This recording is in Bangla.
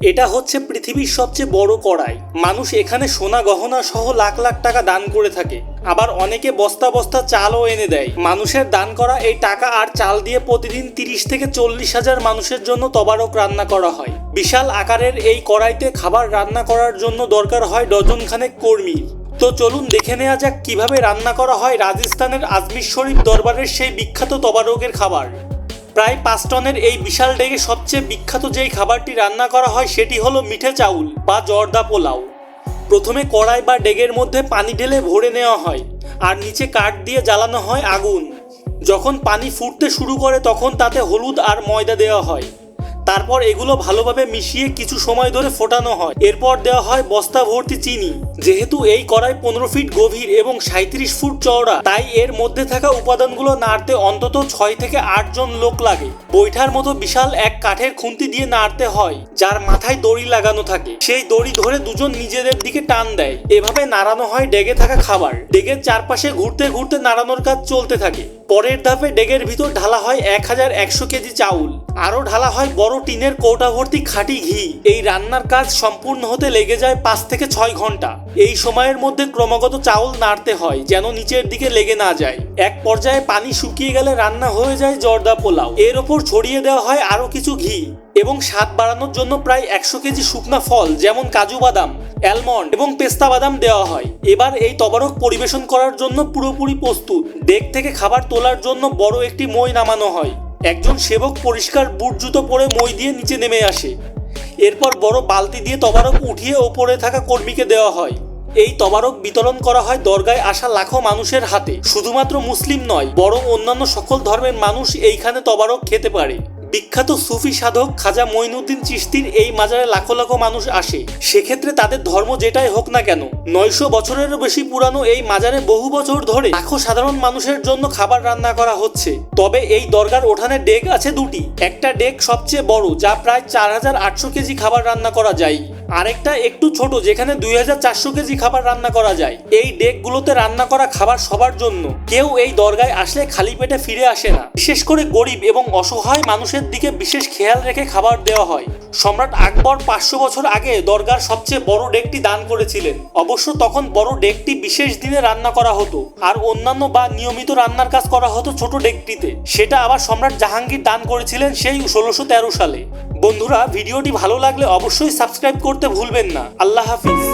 এটা হচ্ছে পৃথিবীর সবচেয়ে বড় কড়াই। মানুষ এখানে সোনা গহনা সহ লাখ লাখ টাকা দান করে থাকে। আবার অনেকে বস্তা বস্তা চালও এনে দেয়। মানুষের দান করা এই টাকা আর চাল দিয়ে প্রতিদিন তিরিশ থেকে চল্লিশ হাজার মানুষের জন্য তবারক রান্না করা হয়। বিশাল আকারের এই কড়াইতে খাবার রান্না করার জন্য দরকার হয় ডজন খানেক কর্মীর তো চলুন দেখে নেওয়া যাক কীভাবে রান্না করা হয় রাজস্থানের আজমির শরীফ দরবারের সেই বিখ্যাত তবারকের খাবার। প্রায় পাঁচ টনের এই বিশাল ডেগে সবচেয়ে বিখ্যাত যেই খাবারটি রান্না করা হয় সেটি হলো মিঠে চাউল বা জর্দা পোলাও। প্রথমে কড়াই বা ডেগের মধ্যে পানি ঢেলে ভরে নেওয়া হয় আর নিচে কাঠ দিয়ে জ্বালানো হয় আগুন। যখন পানি ফুটতে শুরু করে তখন তাতে হলুদ আর ময়দা দেওয়া হয়। তারপর এগুলো ভালোভাবে মিশিয়ে কিছু সময় ধরে ফোটানো হয়। এরপর দেওয়া হয় বস্তা ভর্তি চিনি। যেহেতু এই কড়াই পনেরো ফিট গভীর এবং সাঁত্রিশ ফুট চওড়া, তাই এর মধ্যে থাকা উপাদানগুলো নাড়তে অন্তত ছয় থেকে আট জন লোক লাগে। বৈঠার মতো বিশাল এক কাঠের খুন্তি দিয়ে নাড়তে হয়, যার মাথায় দড়ি লাগানো থাকে। সেই দড়ি ধরে দুজন নিজেদের দিকে টান দেয়। এভাবে নাড়ানো হয় ডেগে থাকা খাবার। ডেগের চারপাশে ঘুরতে ঘুরতে নাড়ানোর কাজ চলতে থাকে। পরের ধাপে ডেগের ভিতর ঢালা হয় এক হাজার একশো কেজি চাউল। আরও ঢালা হয় বড় টিনের কৌটা ভর্তি খাঁটি ঘি। এই রান্নার কাজ সম্পূর্ণ হতে লেগে যায় পাঁচ থেকে ছয় ঘণ্টা। এই সময়ের মধ্যে ক্রমাগত চাউল নাড়তে হয়, যেন নিচের দিকে লেগে না যায়। এক পর্যায়ে পানি শুকিয়ে গেলে রান্না হয়ে যায় জর্দা পোলাও। এর ওপর ছড়িয়ে দেওয়া হয় আরও কিছু ঘি এবং স্বাদ বাড়ানোর জন্য প্রায় একশো কেজি শুকনা ফল, যেমন কাজু বাদাম, অ্যালমন্ড এবং পেস্তা বাদাম দেওয়া হয়। এবার এই তবারক পরিবেশন করার জন্য পুরোপুরি প্রস্তুত। ডেক থেকে খাবার তোলার জন্য বড় একটি মই নামানো হয়। একজন সেবক পরিষ্কার বুট জুতো পরে মই দিয়ে নিচে নেমে আসে। এরপর বড় বালতি দিয়ে তবারক উঠিয়ে ওপরে থাকা কর্মীকে দেওয়া হয়। এই তবারক বিতরণ করা হয় দরগায় আসা লাখো মানুষের হাতে। শুধুমাত্র মুসলিম নয়, বরং অন্যান্য সকল ধর্মের মানুষ এইখানে তবারক খেতে পারে। বিখ্যাত সুফি সাধক খাজা মইনুদ্দিন চিস্তির এই মাজারে লাখো লাখো মানুষ আসে। সেক্ষেত্রে তাদের ধর্ম যেটাই হোক না কেন, নয়শো বছরেরও বেশি পুরানো এই মাজারে বহু বছর ধরে লাখো সাধারণ মানুষের জন্য খাবার রান্না করা হচ্ছে। তবে এই দরগার ওঠানে ডেক আছে দুটি। একটা ডেক সবচেয়ে বড়, যা প্রায় চার হাজার আটশো কেজি খাবার রান্না করা যায়। আরেকটা একটু ছোট, যেখানে দুই হাজার চারশো কেজি খাবার রান্না করা যায়। এই ডেকগুলোতে রান্না করা খাবার সবার জন্য। কেউ এই দরগায় আসলে খালি পেটে ফিরে আসে না। বিশেষ করে গরিব এবং অসহায় মানুষের দিকে বিশেষ খেয়াল রেখে খাবার দেওয়া হয়। সম্রাট আকবর পাঁচশো বছর আগে দরগার সবচেয়ে বড় ডেকটি দান করেছিলেন। অবশ্য তখন বড় ডেকটি বিশেষ দিনে রান্না করা হতো। আর অন্যান্য বা নিয়মিত রান্নার কাজ করা হতো ছোট ডেকটিতে। সেটা আবার সম্রাট জাহাঙ্গীর দান করেছিলেন সেই ষোলোশো সালে। বন্ধুরা ভিডিওটি ভালো লাগলে অবশ্যই সাবস্ক্রাইব করতে ভুলবেন না। আল্লাহ হাফিজ।